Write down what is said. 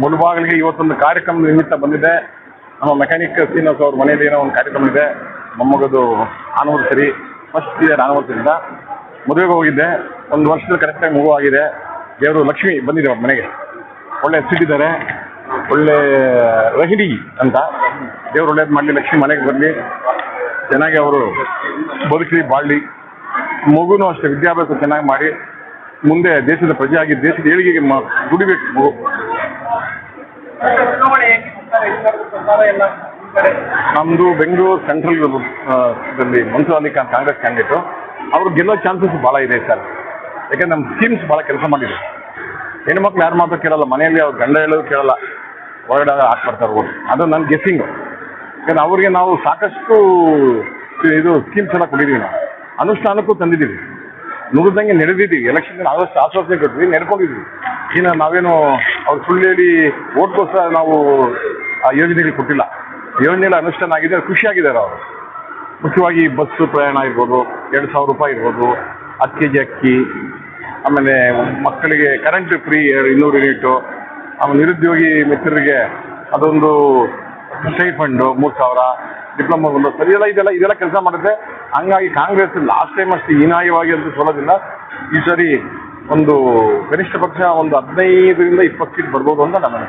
ಮುಳುಬಾಗಿಲಿಗೆ ಇವತ್ತೊಂದು ಕಾರ್ಯಕ್ರಮ ನಿಮಿತ್ತ ಬಂದಿದೆ. ನಮ್ಮ ಮೆಕ್ಯಾನಿಕ್ ಶ್ರೀನಿವಾಸ್ ಅವ್ರ ಮನೆಯಲ್ಲಿ ಏನೋ ಒಂದು ಕಾರ್ಯಕ್ರಮ ಇದೆ. ಮೊಮ್ಮಗದು ಆನಿವರ್ಸರಿ ಫಸ್ಟ್ ಇಯರ್ ಆನಿವರ್ಸರಿಯಿಂದ ಮದುವೆಗೆ ಹೋಗಿದ್ದೆ. ಒಂದು ವರ್ಷದಲ್ಲಿ ಕರೆಕ್ಟಾಗಿ ಮಗು ಆಗಿದೆ. ದೇವರು ಲಕ್ಷ್ಮಿ ಬಂದಿದೆ ಅವ್ರ ಮನೆಗೆ. ಒಳ್ಳೆ ಹೆಸರಿಟ್ಟಿದ್ದಾರೆ ಒಳ್ಳೆ ರಹಿಡಿ ಅಂತ. ದೇವರು ಒಳ್ಳೇದು ಮಾಡಲಿ, ಲಕ್ಷ್ಮಿ ಮನೆಗೆ ಬರಲಿ. ಚೆನ್ನಾಗಿ ಅವರು ಬದುಕಲಿ, ಬಾಳಲಿ. ಮಗುನೂ ಅಷ್ಟೇ, ವಿದ್ಯಾಭ್ಯಾಸ ಚೆನ್ನಾಗಿ ಮಾಡಿ. ಮುಂದೆ ದೇಶದ ಪ್ರಜೆ ಆಗಿ ದೇಶದ ಏಳಿಗೆಗೆ ದುಡಿಬೇಕು. ಮಗು ನಮ್ಮದು Bengaluru central Mansoor Ali Khan Congress candidate. ಅವ್ರು ಗೆಲ್ಲೋ ಚಾನ್ಸಸ್ ಭಾಳ ಇದೆ ಸರ್. ಯಾಕಂದ್ರೆ ನಮ್ಮ ಸ್ಕೀಮ್ಸ್ ಭಾಳ ಕೆಲಸ ಮಾಡಿದೆ. ಹೆಣ್ಮಕ್ಳು ಯಾರು ಮಾತ್ರ ಕೇಳಲ್ಲ, ಮನೆಯಲ್ಲಿ ಅವ್ರು ಗಂಡ ಹೇಳೋದು ಕೇಳಲ್ಲ. ಹೊರಗಡೆ ಹಾಕ್ಬರ್ತಾರೆ ಓಟ್ ಅದು ನನ್ನ ಗೆಸ್ಸಿಂಗ್ ಯಾಕಂದ್ರೆ ಅವ್ರಿಗೆ ನಾವು ಸಾಕಷ್ಟು ಇದು ಸ್ಕೀಮ್ಸ್ ಎಲ್ಲ ಕೊಟ್ಟಿದ್ದೀವಿ ನಾವು. ಅನುಷ್ಠಾನಕ್ಕೂ ತಂದಿದ್ದೀವಿ. ನುಡಿದಂಗೆ ನಡೆದಿದ್ದೀವಿ ಎಲೆಕ್ಷನ್ ಆದಷ್ಟು ಆಶ್ವಾಸನೆ ಕೊಟ್ವಿ, ನಡ್ಕೊಂಡಿದ್ವಿ. ಇನ್ನು ನಾವೇನು ಅವ್ರು ಸುಳ್ಳು ಹೇಳಿ ಓಟ್ಗೋಸ್ಕರ ನಾವು ಆ ಯೋಜನೆಗಳು ಕೊಟ್ಟಿಲ್ಲ. ಯೋಜನೆಗಳ ಅನುಷ್ಠಾನ ಆಗಿದೆ ಖುಷಿಯಾಗಿದ್ದಾರೆ ಅವರು. ಮುಖ್ಯವಾಗಿ ಬಸ್ಸು ಪ್ರಯಾಣ ಇರ್ಬೋದು, ಎರಡು ಸಾವಿರ ರೂಪಾಯಿ ಇರ್ಬೋದು, ಹತ್ತು ಕೆ ಜಿ ಅಕ್ಕಿ, ಆಮೇಲೆ ಮಕ್ಕಳಿಗೆ ಕರೆಂಟ್ ಫ್ರೀ ಇನ್ನೂರು ಯೂನಿಟು ಆಮೇಲೆ ನಿರುದ್ಯೋಗಿ ಮಿತ್ರರಿಗೆ ಅದೊಂದು ಸ್ಟೈಫಂಡು ಮೂರು ಸಾವಿರ ಡಿಪ್ಲೊಮಾ ಒಂದು, ಸರಿ ಎಲ್ಲ ಇದೆಲ್ಲ ಇದೆಲ್ಲ ಕೆಲಸ ಮಾಡುತ್ತೆ ಹಂಗಾಗಿ ಕಾಂಗ್ರೆಸ್ ಲಾಸ್ಟ್ ಟೈಮ್ ಅಷ್ಟು ಹೀನಾಯವಾಗಿ ಅಂತ ಸೋಲೋದಿಲ್ಲ. ಈ ಸರಿ ಒಂದು ಕನಿಷ್ಠ ಪಕ್ಷ ಒಂದು ಹದಿನೈದರಿಂದ ಇಪ್ಪತ್ತು ಸೀಟ್ ಬರ್ಬೋದು ಅಂತ ನನ್ನ